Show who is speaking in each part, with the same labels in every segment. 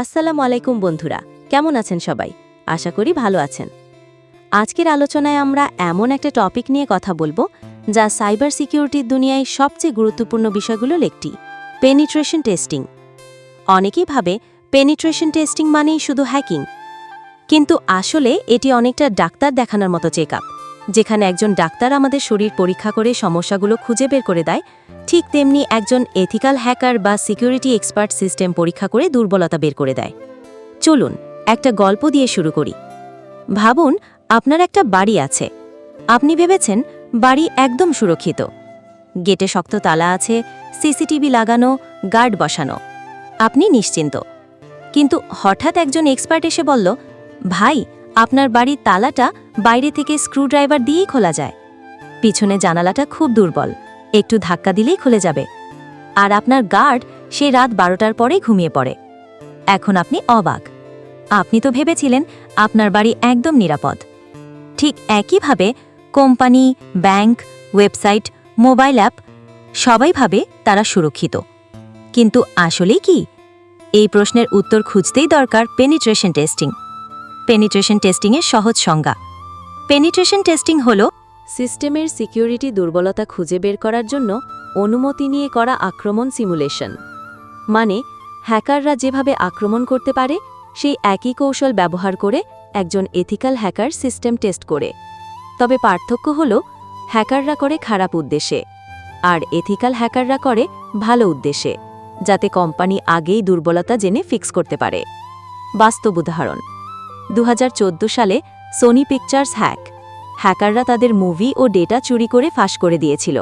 Speaker 1: আসসালামু আলাইকুম বন্ধুরা, কেমন আছেন সবাই? আশা করি ভালো আছেন। আজকের আলোচনায় আমরা এমন একটা টপিক নিয়ে কথা বলব, যা সাইবার সিকিউরিটির দুনিয়ায় সবচেয়ে গুরুত্বপূর্ণ বিষয়গুলোর একটি পেনিট্রেশন টেস্টিং অনেকেই ভাবে পেনিট্রেশন টেস্টিং মানেই শুধু হ্যাকিং কিন্তু আসলে এটি অনেকটা ডাক্তার দেখানোর মতো চেক যেখানে একজন ডাক্তার আমাদের শরীর পরীক্ষা করে সমস্যাগুলো খুঁজে বের করে দেয়, ঠিক তেমনি একজন এথিক্যাল হ্যাকার বা সিকিউরিটি এক্সপার্ট সিস্টেম পরীক্ষা করে দুর্বলতা বের করে দেয়। চলুন, একটা গল্প দিয়ে শুরু করি। ভাবুন, আপনার একটা বাড়ি আছে। আপনি ভেবেছেন, বাড়ি একদম সুরক্ষিত। গেটে শক্ত তালা আছে, সিসিটিভি লাগানো, গার্ড বসানো। আপনি নিশ্চিন্ত। কিন্তু হঠাৎ একজন এক্সপার্ট এসে বলল, ভাই, আপনার বাড়ির তালাটা বাইরে থেকে স্ক্রুড্রাইভার দিয়েই খোলা যায়। পিছনে জানালাটা খুব দুর্বল। একটু ধাক্কা দিলেই খুলে যাবে। আর আপনার গার্ড সে রাত বারোটার পরেই ঘুমিয়ে পড়ে। এখন আপনি অবাক। আপনি তো ভেবেছিলেন আপনার বাড়ি একদম নিরাপদ। ঠিক একইভাবে company, bank, website, mobile app সবাই ভাবে তারা সুরক্ষিত। কিন্তু আসলেই কি? এই প্রশ্নের উত্তর খুঁজতেই দরকার পেনিট্রেশন টেস্টিং। পেনিট্রেশন টেস্টিংয়ের সহজ সংজ্ঞা। পেনিট্রেশন টেস্টিং হল সিস্টেমের সিকিউরিটি দুর্বলতা খুঁজে বের করার জন্য অনুমতি নিয়ে করা আক্রমণ সিমুলেশন। মানে হ্যাকাররা যেভাবে আক্রমণ করতে পারে, সেই একই কৌশল ব্যবহার করে একজন এথিক্যাল হ্যাকার সিস্টেম টেস্ট করে। তবে পার্থক্য হল, হ্যাকাররা করে খারাপ উদ্দেশ্যে, আর এথিক্যাল হ্যাকাররা করে ভালো উদ্দেশ্যে, যাতে কোম্পানি আগেই দুর্বলতা জেনে ফিক্স করতে পারে। বাস্তব উদাহরণ দু হাজার চোদ্দ সালে সোনি পিকচার্স হ্যাক হ্যাকাররা তাদের মুভি ও ডেটা চুরি করে ফাঁস করে দিয়েছিল।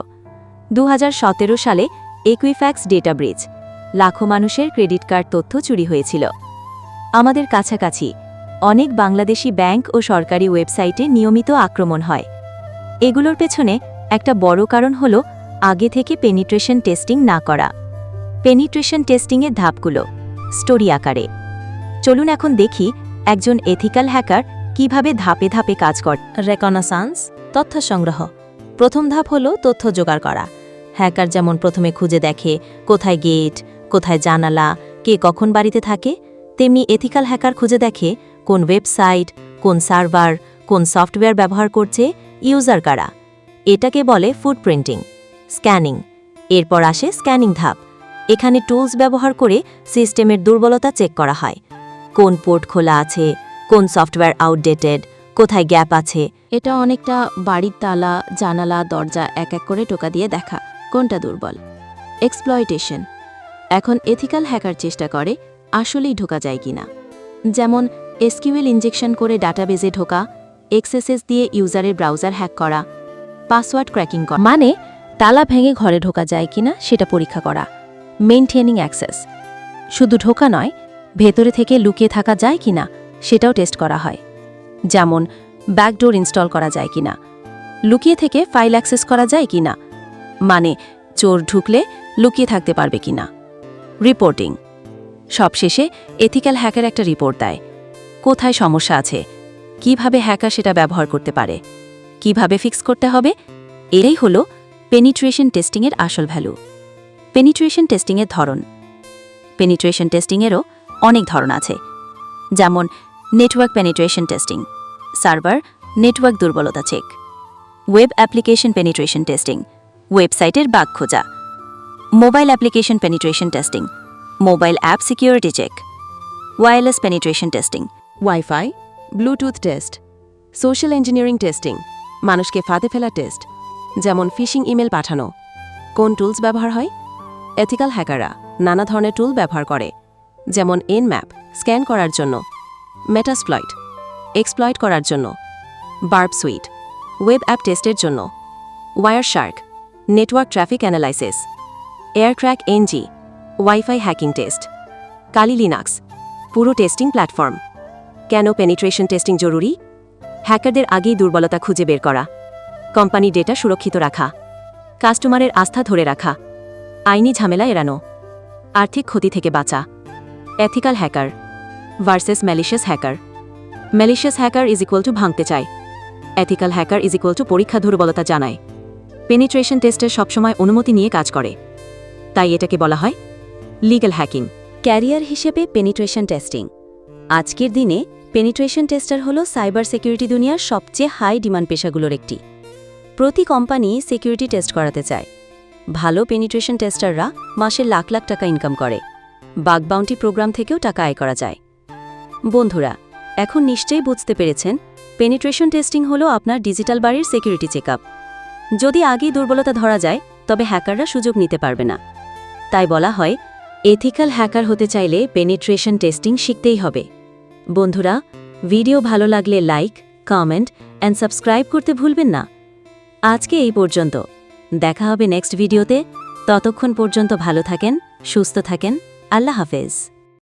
Speaker 1: দু হাজার সতেরো সালে একুইফ্যাক্স ডেটা ব্রিজ লাখো মানুষের ক্রেডিট কার্ড তথ্য চুরি হয়েছিল। আমাদের কাছাকাছি অনেক বাংলাদেশি ব্যাংক ও সরকারি ওয়েবসাইটে নিয়মিত আক্রমণ হয়। এগুলোর পেছনে একটা বড় কারণ হল আগে থেকে পেনিট্রেশন টেস্টিং না করা। পেনিট্রেশন টেস্টিংয়ের ধাপগুলো স্টোরি আকারে। চলুন এখন দেখি একজন এথিক্যাল হ্যাকার কীভাবে ধাপে ধাপে কাজ করে। রেকনাসান্স, তথ্য সংগ্রহ। প্রথম ধাপ হল তথ্য জোগাড় করা। হ্যাকার যেমন প্রথমে খুঁজে দেখে কোথায় গেট, কোথায় জানালা, কে কখন বাড়িতে থাকে, তেমনি এথিক্যাল হ্যাকার খুঁজে দেখে কোন ওয়েবসাইট, কোন সার্ভার, কোন সফটওয়্যার ব্যবহার করছে ইউজার কারা। এটাকে বলে ফুটপ্রিন্টিং, স্ক্যানিং। এরপর আসে স্ক্যানিং ধাপ। এখানে টুলস ব্যবহার করে সিস্টেমের দুর্বলতা চেক করা হয়। কোন পোর্ট খোলা আছে কোন সফটওয়্যার আউটডেটেড কোথায় গ্যাপ আছে?
Speaker 2: এটা অনেকটা বাড়ির তালা, জানালা, দরজা এক এক করে টোকা দিয়ে দেখা। কোনটা দুর্বল? এক্সপ্লয়টেশন এখন এথিক্যাল হ্যাকার চেষ্টা করে, আসলেই ঢোকা যায় কিনা। যেমন, এসকিউএল ইনজেকশন করে ডাটাবেজে ঢোকা, এক্সএসএস দিয়ে ইউজারের ব্রাউজার হ্যাক করা পাসওয়ার্ড ক্র্যাকিং করা।
Speaker 1: মানে তালা ভেঙে ঘরে ঢোকা যায় কিনা সেটা পরীক্ষা করা। মেনটেনিং অ্যাক্সেস শুধু ঢোকা নয়, ভেতরে থেকে লুকিয়ে থাকা যায় কিনা সেটাও টেস্ট করা হয়। যেমন ব্যাকডোর ইনস্টল করা যায় কিনা, লুকিয়ে থেকে ফাইল অ্যাক্সেস করা যায় কিনা মানে চোর ঢুকলে লুকিয়ে থাকতে পারবে কিনা। রিপোর্টিং সবশেষে এথিক্যাল হ্যাকার একটা রিপোর্ট দেয়। কোথায় সমস্যা আছে? কীভাবে হ্যাকার সেটা ব্যবহার করতে পারে? কীভাবে ফিক্স করতে হবে? এটাই হল পেনিট্রেশন টেস্টিংয়ের আসল ভ্যালু পেনিট্রেশন টেস্টিংয়ের ধরন। পেনিট্রেশন টেস্টিংয়েরও অনেক ধরন আছে। যেমন network penetration testing server network দুর্বলতা check web application penetration testing ওয়েবসাইটের বাগ খোঁজা mobile application penetration testing mobile app security check wireless penetration testing
Speaker 2: wifi Bluetooth test social engineering testing মানুষকে ফাঁদে ফেলা টেস্ট যেমন ফিশিং ইমেল পাঠানো কোন tools ব্যবহার হয় এথিক্যাল হ্যাকাররা নানা ধরনের টুল ব্যবহার করে যেমন এন ম্যাপ স্ক্যান করার জন্য মেটাসপ্লয়েট এক্সপ্লয়েড করার জন্য। বার্ব সুইট ওয়েব অ্যাপ টেস্টের জন্য। Wireshark network traffic analysis aircrack NG WiFi hacking test Kali Linux পুরো টেস্টিং প্ল্যাটফর্ম কেন পেনিট্রেশন টেস্টিং জরুরি? হ্যাকারদের আগেই দুর্বলতা খুঁজে বের করা। কোম্পানি ডেটা সুরক্ষিত রাখা। কাস্টমারের আস্থা ধরে রাখা। আইনি ঝামেলা এড়ানো। আর্থিক ক্ষতি থেকে বাঁচা। Ethical hacker versus malicious hacker malicious hacker is equal to ভাঙতে চায়। Ethical hacker is equal to পরীক্ষা দুর্বলতা জানায়। পেনিট্রেশন টেস্টের সবসময় অনুমতি নিয়ে কাজ করে। তাই এটাকে বলা হয় লিগ্যাল হ্যাকিং
Speaker 1: ক্যারিয়ার হিসেবে পেনিট্রেশন টেস্টিং আজকের দিনে পেনিট্রেশন টেস্টার হলো সাইবার সিকিউরিটি দুনিয়ার সবচেয়ে হাই ডিমান্ড পেশাগুলোর একটি। প্রতি কোম্পানি সিকিউরিটি টেস্ট করাতে চায়। ভালো পেনিট্রেশন টেস্টাররা মাসে লাখ লাখ টাকা ইনকাম করে। বাগ বাউন্টি প্রোগ্রাম থেকেও টাকা আয় করা যায়। বন্ধুরা, এখন নিশ্চয়ই বুঝতে পেরেছেন পেনিট্রেশন টেস্টিং হলো আপনার ডিজিটাল বাড়ির সিকিউরিটি চেকআপ যদি আগেই দুর্বলতা ধরা যায়, তবে হ্যাকাররা সুযোগ নিতে পারবে না। তাই বলা হয় এথিক্যাল হ্যাকার হতে চাইলে পেনিট্রেশন টেস্টিং শিখতেই হবে। বন্ধুরা ভিডিও ভালো লাগলে লাইক কমেন্ট অ্যান্ড সাবস্ক্রাইব করতে ভুলবেন না। আজকে এই পর্যন্ত। দেখা হবে নেক্সট ভিডিওতে ততক্ষণ পর্যন্ত ভালো থাকেন, সুস্থ থাকেন। আল্লাহ হাফেজ।